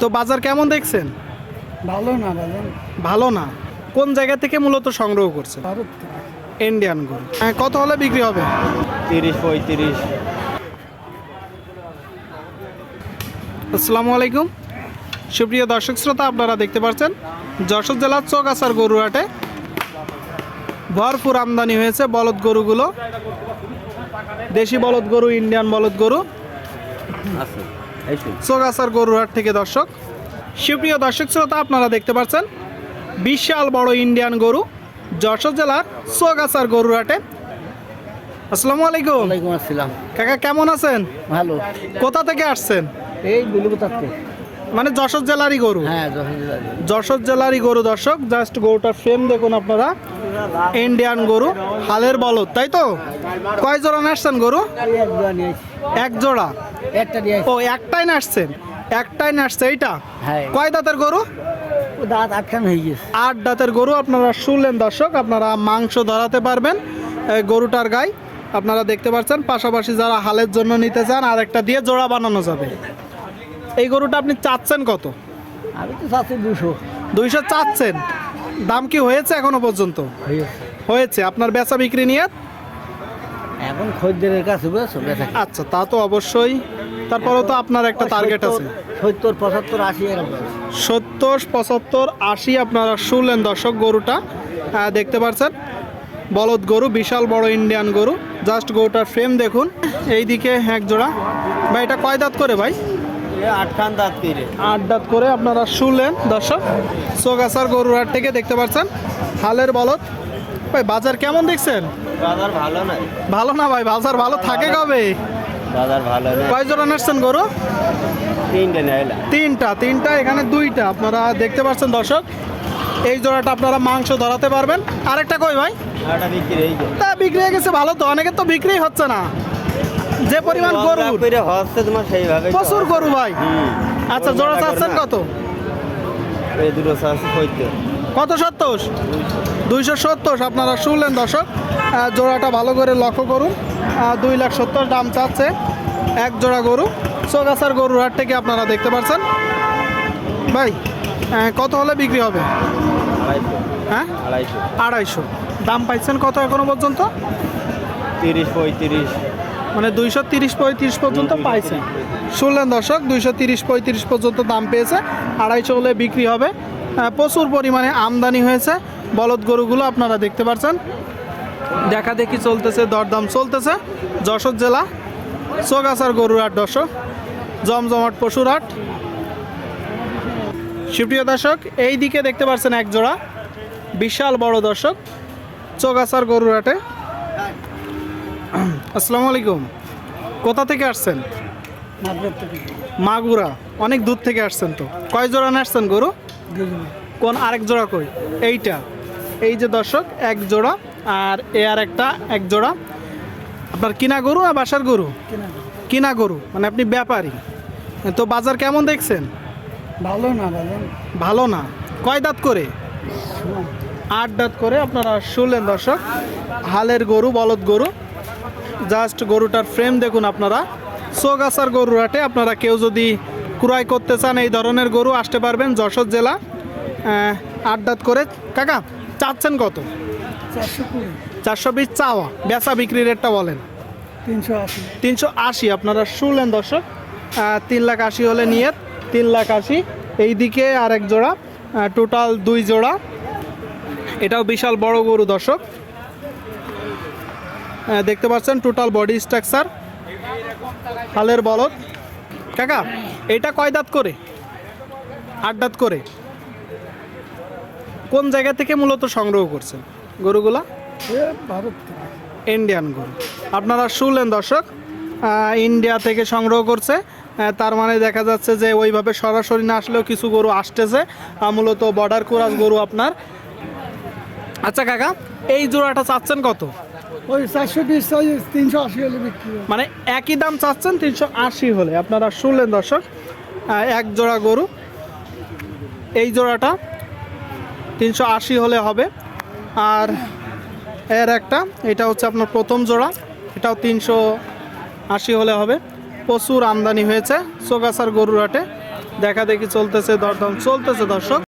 তো বাজার কেমন দেখছেন? ভালো না ভালো না। কোন জায়গা থেকে মূলত সংগ্রহ করছে ইন্ডিয়ান গরু। হ্যাঁ, কত হলে বিক্রি হবে? তিরিশ পঁয়ত্রিশ। আসসালামু আলাইকুম। সুপ্রিয় দর্শক শ্রোতা আপনারা দেখতে পাচ্ছেন যশোর জেলার চৌগাছার গরুহাটে ভরপুর আমদানি হয়েছে বলদ গরুগুলো। দেশি বলদ গরু ইন্ডিয়ান বলদ গরু। আছে। শুন গরুহাট থেকে দর্শক। সুপ্রিয় দর্শক শ্রোতা আপনারা দেখতে পাচ্ছেন বিশাল বড় ইন্ডিয়ান গরু যশোর জেলার চৌগাছার গরুহাটে আসসালামু আলাইকুম। ওয়ালাইকুম আসসালাম। কাকা কেমন আছেন? ভালো। কোথা থেকে আসছেন? এই বুলুবতাতে মানে যশোর জেলারই গরু? হ্যাঁ যশোর জেলার। যশোর জেলারই গরু দর্শক জাস্ট গরুটার ফ্রেম দেখুন আপনারা। ইন্ডিয়ান গরু হালের বলদ তাই তো? কয় জোড়া নাচছেন গরু? এক জোড়া। ও একটাই নাচছেন একটাই নাচছে এইটা? হ্যাঁ। কয় দাঁতের গরু? দাঁত আটখান হয়ে গেছে। আট দাঁতের গরু আপনারা শুনলেন দর্শক আপনারা মাংস ধরাতে পারবেন গরুটার গায়ে। আপনারা দেখতে পাচ্ছেন পাশাপাশি যারা হালের জন্য নিতে চান আর একটা দিয়ে জোড়া বানানো যাবে। এই গরুটা আপনি চাচ্ছেন কত? আমি তো চাচ্ছি দুশো। দুইশো চাচ্ছেন? দাম কি হয়েছে এখনও পর্যন্ত? হয়েছে। আপনার বেচা বিক্রি নিয়ে? এখন খদ্দেরের কাছে বুঝেছ বেচা আচ্ছা তা তো অবশ্যই। তারপরেও তো আপনার একটা টার্গেট আছে। সত্তর পঁচাত্তর আশি সত্তর পঁচাত্তর আশি আপনারা শুনলেন দর্শক গরুটা। দেখতে পাচ্ছেন বলদ গরু বিশাল বড় ইন্ডিয়ান গরু। জাস্ট গরুটার ফ্রেম দেখুন। এইদিকে এক জোড়া। ভাই এটা কয় দাঁত করে ভাই? আট দাঁত করে আপনারা শুনলেন দর্শক। সোগাছার গরুর হাট থেকে দেখতে পাচ্ছেন হালের বলদ। ভাই বাজার কেমন দেখছেন? বাজার ভালো নাই ভালো না ভাই বাজার ভালো থাকে কবে? বাজার ভালো কয় জোড়া নাচছেন গরু? তিনটে তিনটা তিনটা এখানে দুইটা। আপনারা দেখতে পাচ্ছেন দর্শক। এই জোড়াটা আপনারা মাংস ধরাতে পারবেন। আরেকটা কই ভাই? তা বিক্রি হয়ে গেছে ভালো তো। অনেকের তো বিক্রি হচ্ছে না। যে পরিমাণ গরু হচ্ছে তোমার সেইভাবে প্রচুর গরু ভাই। আচ্ছা জোড়া চাচ্ছেন কত? এই দুটো কত সত্তর? দুইশো সত্তর আপনারা শুনলেন দর্শক। জোড়াটা ভালো করে লক্ষ্য করুন। দুই লাখ সত্তর দাম চাচ্ছে এক জোড়া গরু। চৌগাছার গরুর হাট থেকে আপনারা দেখতে পাচ্ছেন ভাই কত হলে বিক্রি হবে? হ্যাঁ? আড়াইশো। আড়াইশো। দাম পাইছেন কত এখনও পর্যন্ত? তিরিশ পঁয়ত্রিশ। মানে দুইশো তিরিশ পঁয়ত্রিশ পর্যন্ত পাইছে। শুনলেন দর্শক দুইশো তিরিশ পঁয়ত্রিশ পর্যন্ত দাম পেয়েছে। আড়াইশো হলে বিক্রি হবে। প্রচুর পরিমাণে আমদানি হয়েছে। বলদ গরুগুলো আপনারা দেখতে পাচ্ছেন। দেখা দেখি চলতেছে দরদাম চলতেছে। যশোর জেলা চোগাছার গরুর হাট দর্শক জমজমাট পশুর হাট। সুপ্রিয় দর্শক এই দিকে দেখতে পাচ্ছেন এক জোড়া বিশাল বড় দর্শক চোগাছার গরুর হাটে। আসসালামু আলাইকুম। কোথা থেকে আসছেন? মাগুরা। অনেক দূর থেকে আসছেন তো। কয় জোড়া আসছেন গরু? কোন আরেক জোড়া কই? এইটা। এই যে দর্শক এক জোড়া আর এ আর একটা এক জোড়া। আপনার কিনা গরু আর বাসার গরু? কিনা কিনা গরু। মানে আপনি ব্যাপারী। তো বাজার কেমন দেখছেন? ভালো না ভালো না। কয় দাঁত করে? আট দাঁত করে আপনারা শুনলেন দর্শক। হালের গরু বলদ গরু। জাস্ট গরুটার ফ্রেম দেখুন আপনারা। সোগাছার গরুর হাটে আপনারা কেউ যদি ক্রয় করতে চান এই ধরনের গরু আসতে পারবেন যশোর জেলা। আড্ডাত করে। কাকা চাচ্ছেন কত? চারশো বিশ চাওয়া। বেচা বিক্রি রেটটা বলেন। তিনশো আশি। তিনশো আশি আপনারা শুনলেন দর্শক। তিন লাখ আশি হলে নিয়ে তিন লাখ আশি। এইদিকে আর এক জোড়া টোটাল দুই জোড়া। এটাও বিশাল বড় গরু দর্শক। দেখতে পাচ্ছেন টোটাল বডি স্ট্রাকচার হালের বলদ। কাকা এটা কয় দাঁত করে? আট দাঁত করে। কোন জায়গা থেকে মূলত সংগ্রহ করছেন? গরুগুলা? ভারত ইন্ডিয়ান গরু। আপনারা শুনলেন দর্শক ইন্ডিয়া থেকে সংগ্রহ করছে। তার মানে দেখা যাচ্ছে যে ওইভাবে সরাসরি না আসলেও কিছু গরু আসতেছে। মূলত বর্ডার কুরাস গরু আপনার। আচ্ছা কাকা এই জোড়াটা চাচ্ছেন কত? ওই চারশো বিশ তিনশো আশি হলে বিক্রি মানে একই দাম চাচ্ছেন তিনশো আশি হলে। আপনারা শুনলেন দর্শক এক জোড়া গরু। এই জোড়াটা তিনশো আশি হলে হবে। আর এর একটা, এটা হচ্ছে আপনার প্রথম জোড়া, এটাও তিনশো আশি হলে হবে। প্রচুর আমদানি হয়েছে সোগাছার গরুর হাটে। দেখা দেখি চলতেছে, দরদাম চলতেছে দর্শক।